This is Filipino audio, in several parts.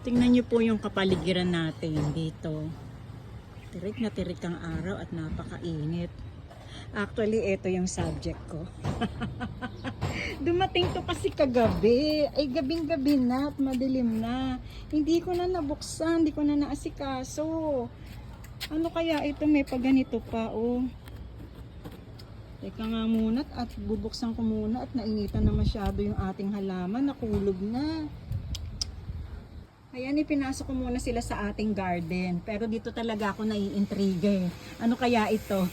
Tingnan niyo po yung kapaligiran natin dito. Tirik na tirik ang araw at napakainit. Actually, ito yung subject ko. Dumating to kasi kagabi. Ay, gabing-gabi na at madilim na. Hindi ko na nabuksan, hindi ko na naasikaso. Ano kaya ito? May paganito pa, oh. Teka nga muna at bubuksan ko muna at nainitan na masyado yung ating halaman. Nakulog na. Ayan, ipinasok ko muna sila sa ating garden. Pero dito talaga ako naiintriga eh. Ano kaya ito?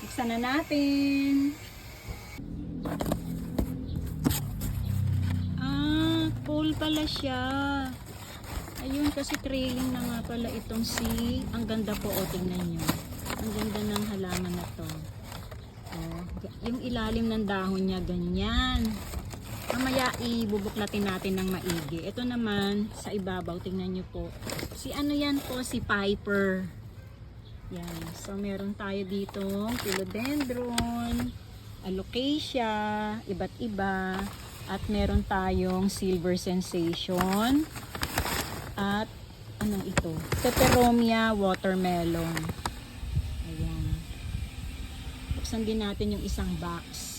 Buksan na natin. Ah, pole pala siya. Ayun, kasi trailing na nga pala itong si... Ang ganda po, o tingnan nyo. Ang ganda ng halaman na to. Oh, yung ilalim ng dahon niya, ganyan. Mamaya ibubuklatin natin ng maigi. Ito naman, sa ibabaw, tingnan nyo po. Si ano yan po, si Piper. Yan. So, meron tayo dito, philodendron, alocasia, iba't iba. At meron tayong silver sensation. At, anong ito? Peperomia watermelon. Ayan. Buksan din natin yung isang box.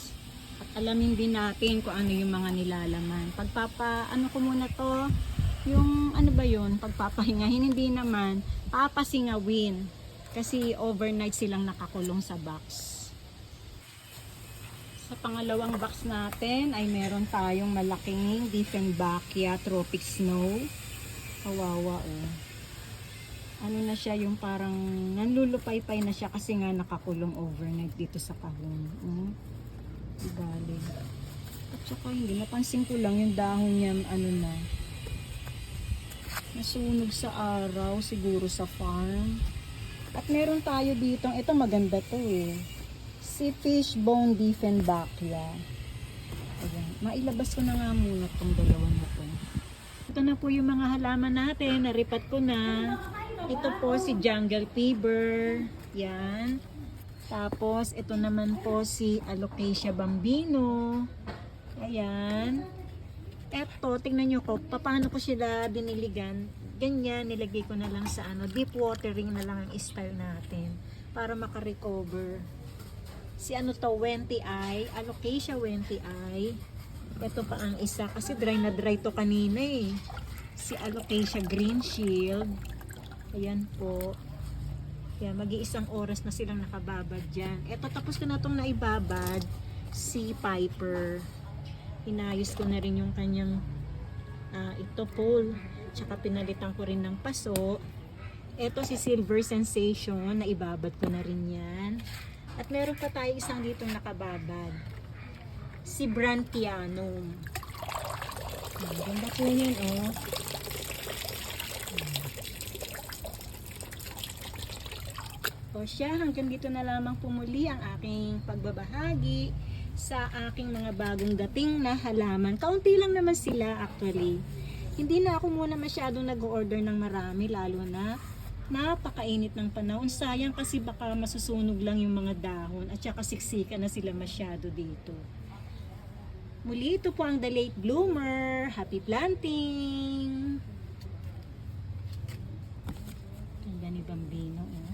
At alamin din natin kung ano yung mga nilalaman. Pagpapa, ano ko muna to, yung ano ba yun, pagpapahingahin, hindi naman, papasingawin. Kasi overnight silang nakakulong sa box. Sa pangalawang box natin ay meron tayong malaking Dieffenbachia Tropic Snow. Kawawa oh. Ano na siya yung parang nanlulupay-pay na siya kasi nga nakakulong overnight dito sa kahon. Oh. Galing. At saka hindi, napansin ko lang yung dahon niya, ano na, nasunog sa araw, siguro sa farm. At meron tayo dito, ito maganda to eh. Si Fishbone Dieffenbachia. Ayan. Mailabas ko na nga muna tong dalawa na to. Ito na po yung mga halaman natin. Naripat ko na. Ito po si Jungle Fever. Yan. Tapos, ito naman po si Alocasia Bambino. Ayan. Eto, tingnan nyo ko, paano ko sila diniligan. Ganyan, nilagay ko na lang sa ano, deep watering na lang ang style natin para makarecover. Si ano to, Wenti Eye, Alocasia Wenti Eye. Ito pa ang isa, kasi dry na dry to kanina eh. Si Alocasia Green Shield. Ayan po. Kaya mag-iisang oras na silang nakababad dyan. Eto, tapos ko na itong naibabad. Si Piper. Inayos ko na rin yung kanyang ah, ito pole. Tsaka pinalitan ko rin ng paso. Eto si Silver Sensation. Naibabad ko na rin yan. At meron pa tayo isang ditong nakababad. Si Brantianum. Ang Ganda po yun, oh. O siya, hanggang dito na lamang pumuli ang aking pagbabahagi sa aking mga bagong dating na halaman. Kaunti lang naman sila actually. Hindi na ako muna masyadong nag-order ng marami lalo na napakainit ng panahon. Sayang kasi baka masusunog lang yung mga dahon at saka siksika na sila masyado dito. Muli, ito po ang The Late Bloomer. Happy planting! Ganda ni Bambino. Oh.